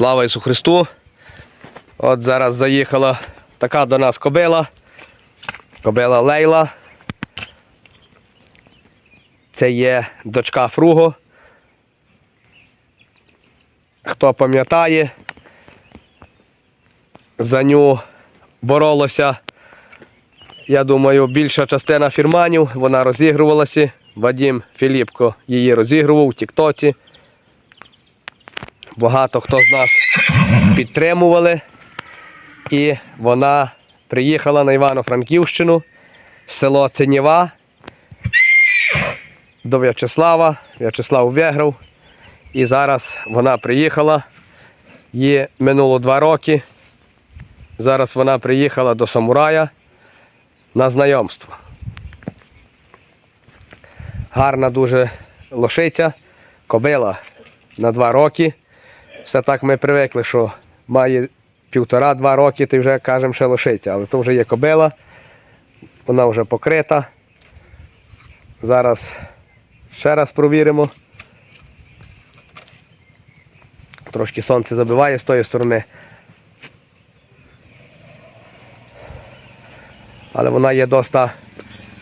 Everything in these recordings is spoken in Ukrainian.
Слава Ісу Христу! От зараз заїхала така до нас кобила. Кобила Лейла. Це є дочка Фруго. Хто пам'ятає, за ню боролося, я думаю, більша частина фірманів. Вона розігрувалася. Вадім Філіпко її розігрував у Тіктоці. Багато хто з нас підтримували. І вона приїхала на Івано-Франківщину, село Ценіва до В'ячеслава. В'ячеслав виграв. І зараз вона приїхала. Їй минуло два роки. Зараз вона приїхала до самурая на знайомство. Гарна дуже лошиця, кобила на два роки. Все так ми привикли, що має півтора-два роки, ти вже кажемо, ще лошиця, але то вже є кобила, вона вже покрита. Зараз ще раз провіримо. Трошки сонце забиває з тої сторони. Але вона є доста,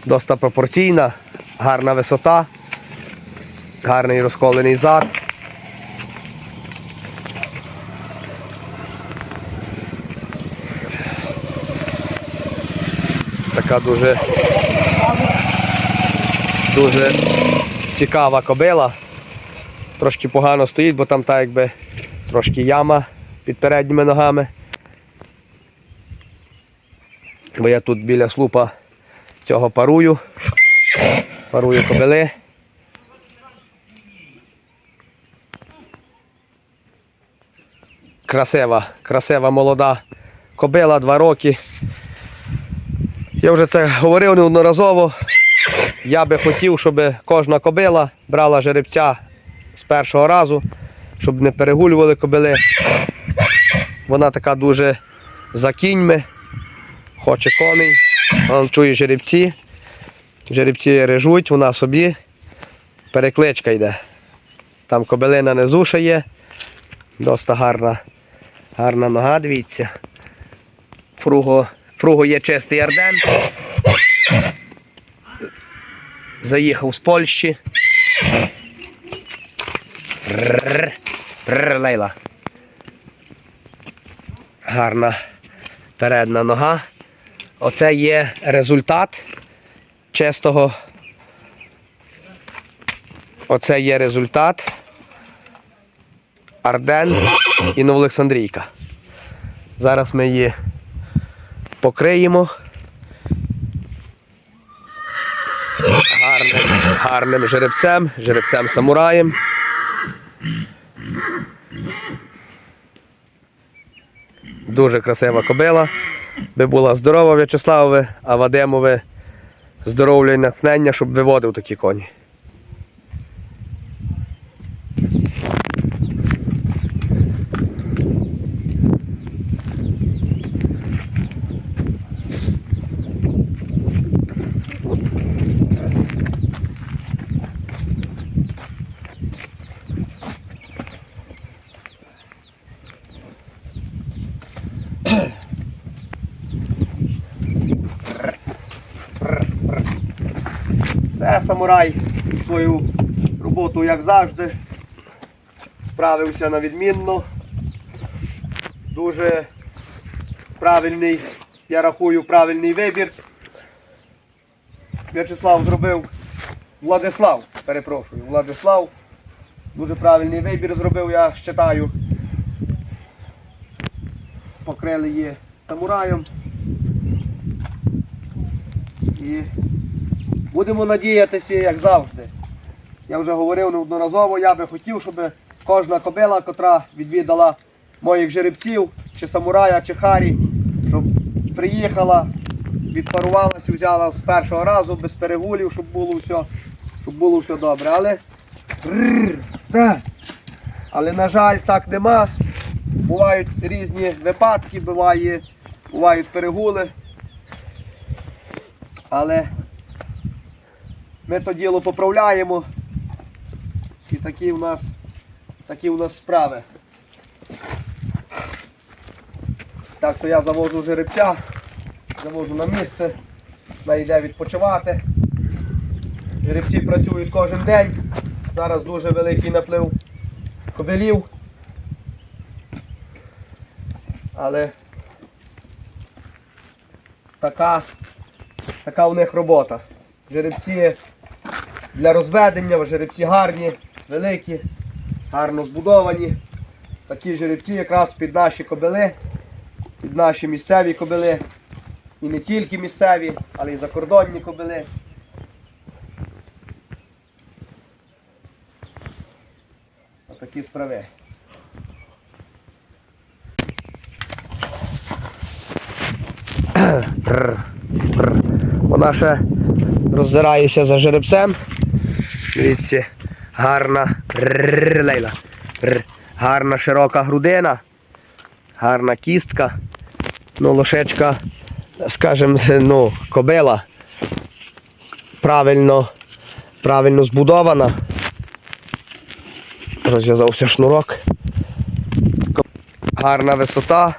доста пропорційна, гарна висота, гарний розколений зад. Така дуже, дуже цікава кобила. Трошки погано стоїть, бо там так якби трошки яма під передніми ногами. Бо я тут біля слупа цього парую. Парую кобили. Красива, красива молода кобила, два роки. Я вже це говорив неодноразово. Я би хотів, щоб кожна кобила брала жеребця з першого разу, щоб не перегулювали кобили. Вона така дуже за кіньми, хоче коней. Вон чує жеребці. Жеребці режуть, вона собі. Перекличка йде. Там кобилина низу ще. Доста гарна, гарна нога, дивіться. Фруго, фруго є чистий арден. Заїхав з Польщі. Лейла. Гарна передна нога. Оце є результат чистого. Оце є результат Арден і Новоолександрійка. Зараз ми її покриємо. Гарним, гарним жеребцем, жеребцем самураєм. Дуже красива кобила. Би була здорова В'ячеславове, а Вадимове здоров'я і натхнення, щоб виводив такі коні. Це самурай свою роботу, як завжди, справився на відмінно. Дуже правильний, я рахую, правильний вибір. В'ячеслав зробив Владислав, перепрошую, Владислав. Дуже правильний вибір зробив, я вважаю. Покрили її самураєм. І Будемо надіятися, як завжди. Я вже говорив неодноразово, я би хотів, щоб кожна кобила, котра відвідала моїх жеребців, чи самурая, чи харі, щоб приїхала, відпарувалася, взяла з першого разу, без перегулів, щоб було все, щоб було все добре. Але Але, на жаль, так нема. Бувають різні випадки, буває, бувають перегули. Але ми то діло поправляємо. І такі у нас, такі у нас справи. Так що я завожу жеребця, завожу на місце, йде відпочивати. Жеребці працюють кожен день. Зараз дуже великий наплив кобилів. Але така, така у них робота. Жеребці для розведення, жеребці гарні, великі, гарно збудовані. Такі жеребці якраз під наші кобили, під наші місцеві кобили. І не тільки місцеві, але й закордонні кобили. Отакі справи. Вона ще роззирається за жеребцем. Дивіться, гарна лейла. Гарна широка грудина, гарна кістка. Ну, лошечка, скажімо, ну, кобила. Правильно, правильно збудована. Розв'язався шнурок. Гарна висота,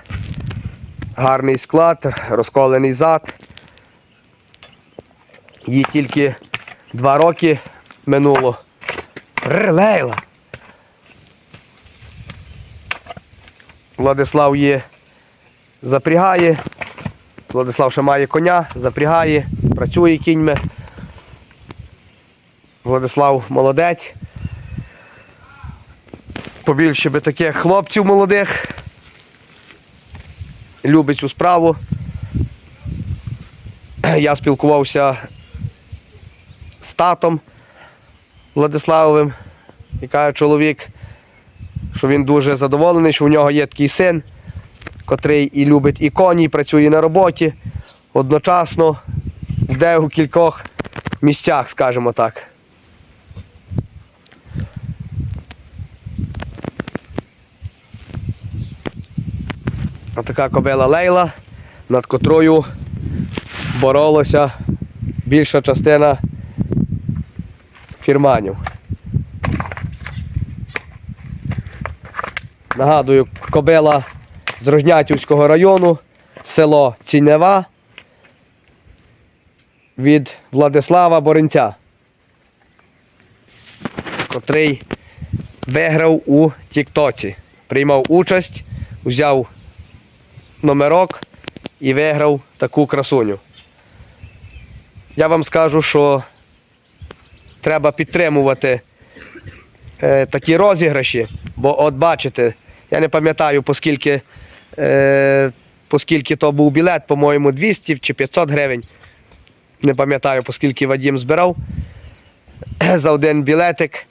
гарний склад, розколений зад. Їй тільки два роки минуло. Лейла. Владислав її запрягає. Владислав ще має коня, запрягає, працює кіньми. Владислав молодець. Побільше би таких хлопців молодих. Любить цю справу. Я спілкувався з татом Владиславовим, і каже чоловік, що він дуже задоволений, що у нього є такий син, котрий і любить і коні, і працює на роботі, одночасно йде у кількох місцях, скажімо так. Отака кобила Лейла, над котрою боролася більша частина фірманів. Нагадую, кобила з Рожнятівського району, село Цінева від Владислава Боринця, котрий виграв у Тіктоці. Приймав участь, взяв номерок і виграв таку красуню. Я вам скажу, що треба підтримувати е, такі розіграші, бо от бачите, я не пам'ятаю, поскільки, е, поскільки то був білет, по-моєму, 200 чи 500 гривень. Не пам'ятаю, поскільки Вадім збирав за один білетик.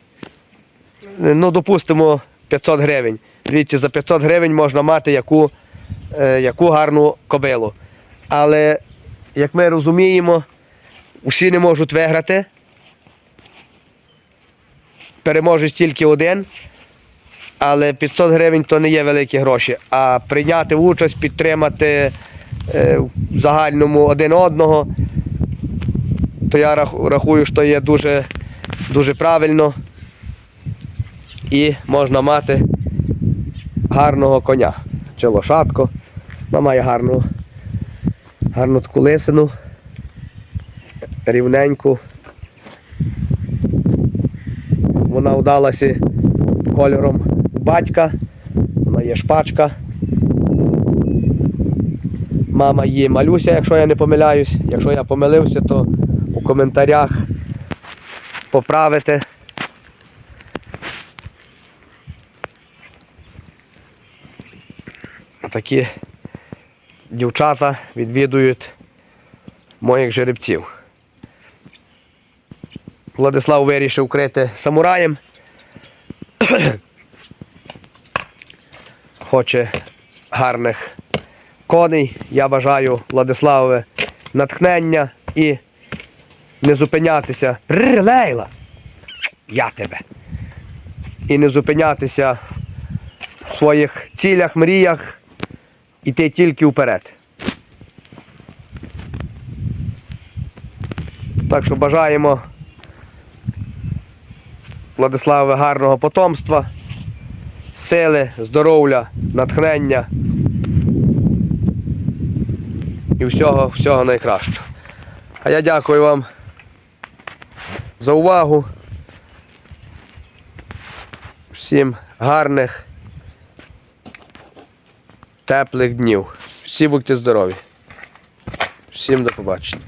Ну, допустимо, 500 гривень. Дивіться, за 500 гривень можна мати яку, е, яку гарну кобилу. Але, як ми розуміємо, усі не можуть виграти. Переможець тільки один, але 500 гривень то не є великі гроші. А прийняти участь, підтримати е, в загальному один одного, то я рах- рахую, що є дуже, дуже правильно і можна мати гарного коня чи лошадку. Вона має гарну, гарну таку лисину, рівненьку. Вона вдалася кольором батька, вона є шпачка. Мама її малюся, якщо я не помиляюсь. Якщо я помилився, то у коментарях поправити. Такі дівчата відвідують моїх жеребців. Владислав вирішив крити самураєм. Хоче гарних коней. Я бажаю Владиславове натхнення і не зупинятися. Рр, Лейла! Я тебе. І не зупинятися в своїх цілях, мріях, іти тільки вперед. Так що бажаємо Владиславове гарного потомства, сили, здоров'я, натхнення і всього, всього найкращого. А я дякую вам за увагу. Всім гарних, теплих днів. Всі будьте здорові. Всім до побачення.